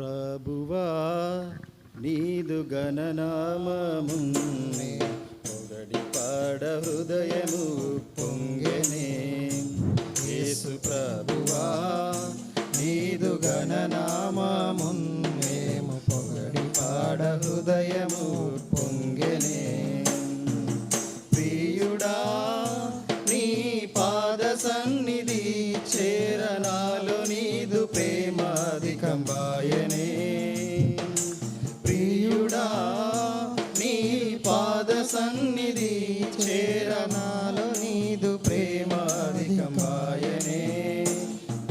ప్రభువా నీదు గణనామము పొగడి పాడ హృదయము పొంగనే. యేసు ప్రభువా నీదు గణనామము మేము పొగడి పాడ హృదయము పొంగనే. ప్రియుడా నీ పాద సన్నిధి చేరనా ఆయనే ప్రియుడా నీ పాద సన్నిధి చేరనాలు నీదు ప్రేమాధికమాయనే.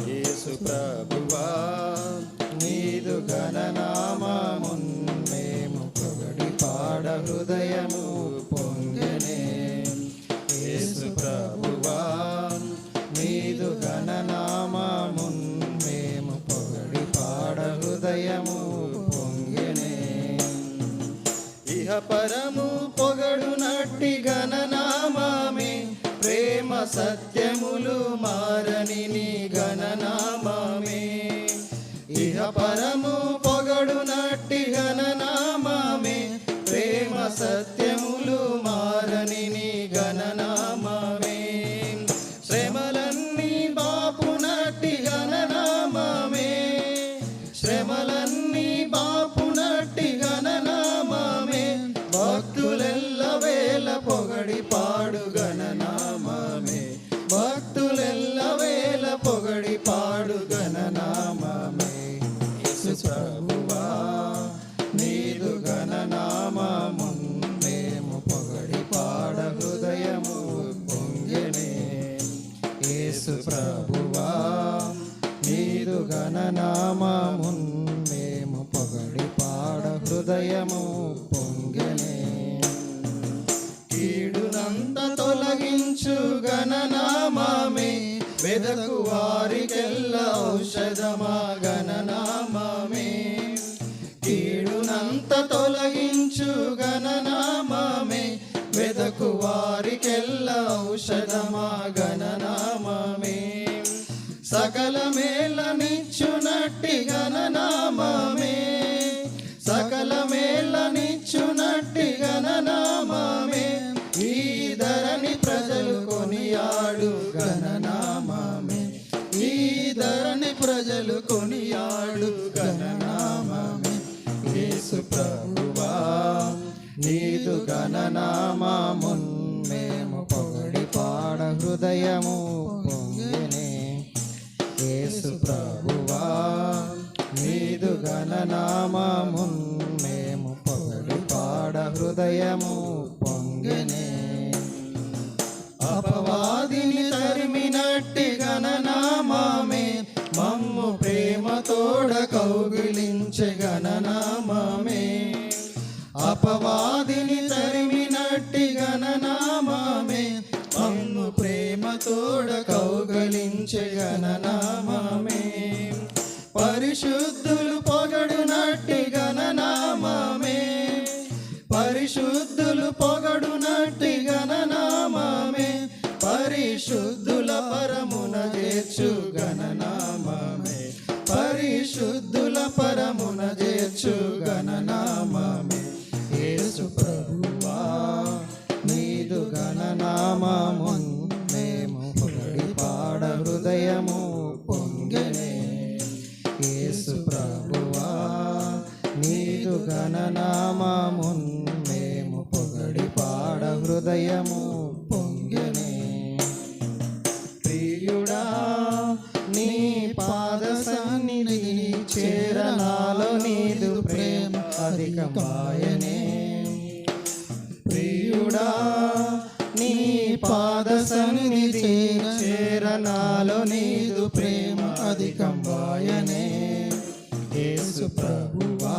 యేసు ప్రభువా నీదు గణనామమున్ మేము పొగడి పాడ హృదయము ఇహ పరము పొగడు నట్టి గణనామామే ప్రేమ సత్యములు మారని నీ గణనామామే ఇహ పరము పొగడు నట్టి గణనామామే ప్రేమ సత్యములు మారని నీ గణనామామే నీదు గణనామమున్ మేము పొగడి పాడ హృదయము పొంగనే. కీడునంత తొలగించు గణనామామే వెదకు వారికెల్ల ఔషధమా గణనామామే కీడునంత తొలగించు గణనామామే వెదకు వారికెల్ల ఔషధమా గణనామామే సకల మేళనిచ్చునట్టి గణనామే సకల మేళనిచ్చునట్టి గణనామే ఈ ధరని ప్రజలు కొనియాడు గణనామే ఈ ధరని ప్రజలు కొనియాడు గణనామే యేసు ప్రభువా నీదు గణనామామున్. మేము పొగడి పాడ హృదయము. హృదయము పొంగనే. అపవాదిని తరిమినట్టి గణనామామే మమ్ము ప్రేమతోడ కౌగిలించే గణనామామే అపవాదిని పొగడునట్టి గణనామే పరిశుద్ధుల పరమున చేర్చు గణనామే పరిశుద్ధుల పరమున చేర్చు గణనా హృదయము పొంగనే. ప్రియుడా నీ పాద సన్నిధిని చేరనాలో నీదు ప్రేమ అధికమాయనే. ప్రియుడా నీ పాద సన్నిధి చేరనాలో నీదు ప్రేమ అధికమాయనే. యేసు ప్రభువా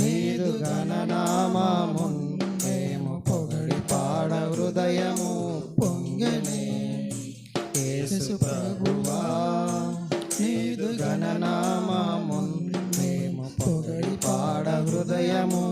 నీదు గణనామా ఘననామము మేము పొగడి పాడ హృదయము.